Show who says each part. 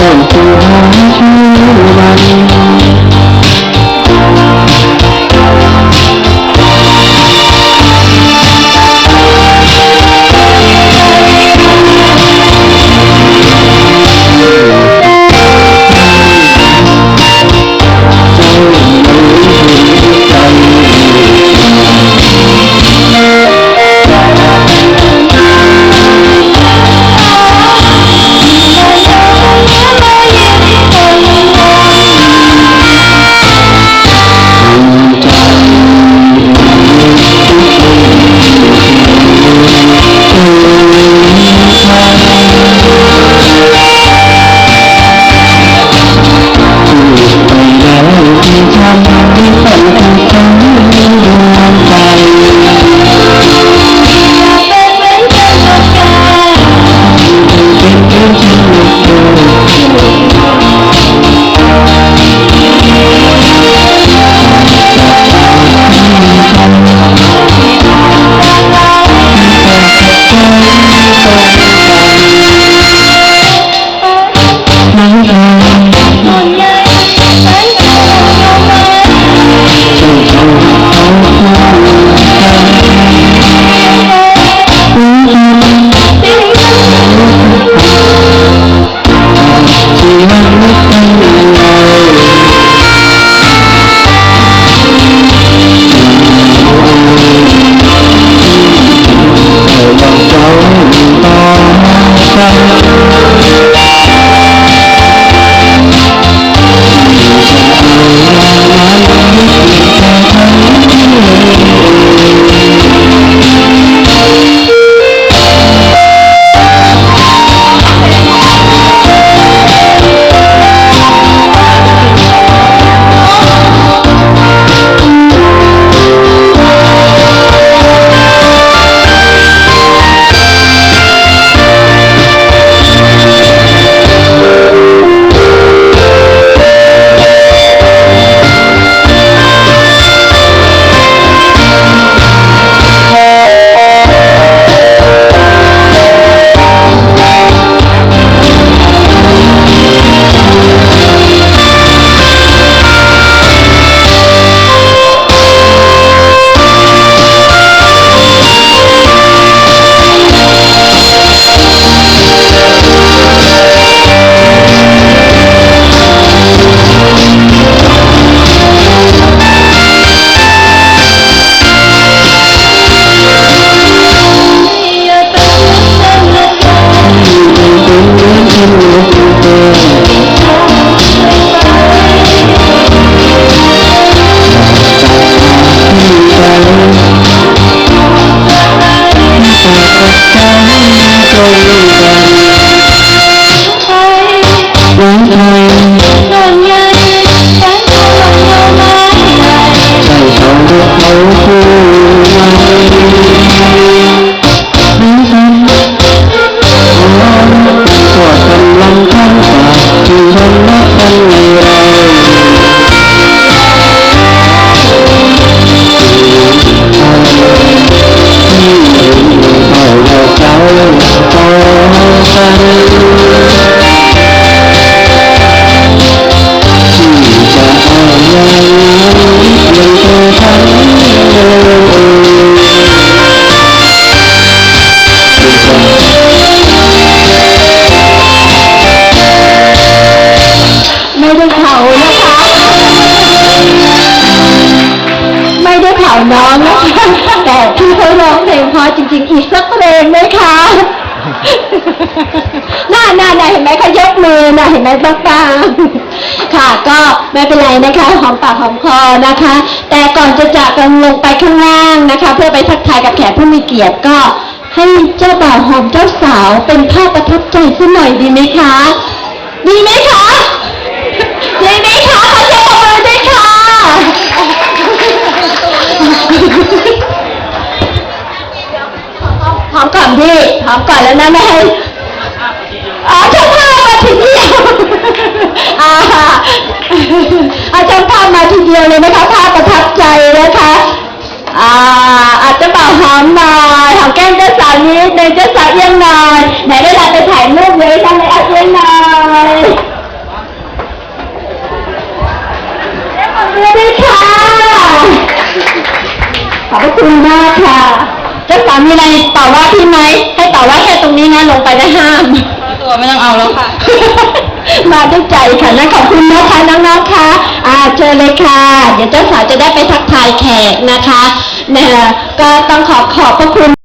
Speaker 1: ต้นคือ ใไหมเขายก
Speaker 2: มือนะเห็นไหมต้องตามค่ะก็ไม่เป็นไรนะคะหอมปากหอมคอนะคะ แต่ก่อนจะจากกันลงไปข้างล่างนะคะ เพื่อไปทักทายกับแขกผู้มีเกียรติก็ให้เจ้าบ่าวหอมเจ้าสาวเป็นภาพประทับใจสักหน่อยดีไหมคะ ดีไหมคะดีไหมคะขอเสียงปรบมือด้วยค่ะหอมก่อนพี่หอมก่อนแล้วนะแม่ให้ เดียวเลยนะคะภาพประทับใจนะคะอ่าอาจจะเป่าหอมหน่อยหอมแก้มเจ้าสาวนิดในเจ้าสาวเอียงหน่อยไหนเวลาไปถ่ายรูปเลยท่ไนเลยเอาเอียงหน่อยเรียกค่ะขอบคุณมากค่ะเจ้าสาวมีอะไรต่อว่าพี่ไหมให้ต่อว่าแค่ตรงนี้นะลงไปได้ห้าม
Speaker 3: ตัวไม่ต้องเอาแล้วค่ะ
Speaker 2: มาด้วยใจค่ะนะขอบคุณนะคะน้องๆค่ะอ่าเชิญเลยค่ะ เดี๋ยวเจ้าสาวจะได้ไปทักทายแขกนะคะเนี่ยก็ต้องขอขอบพระคุณ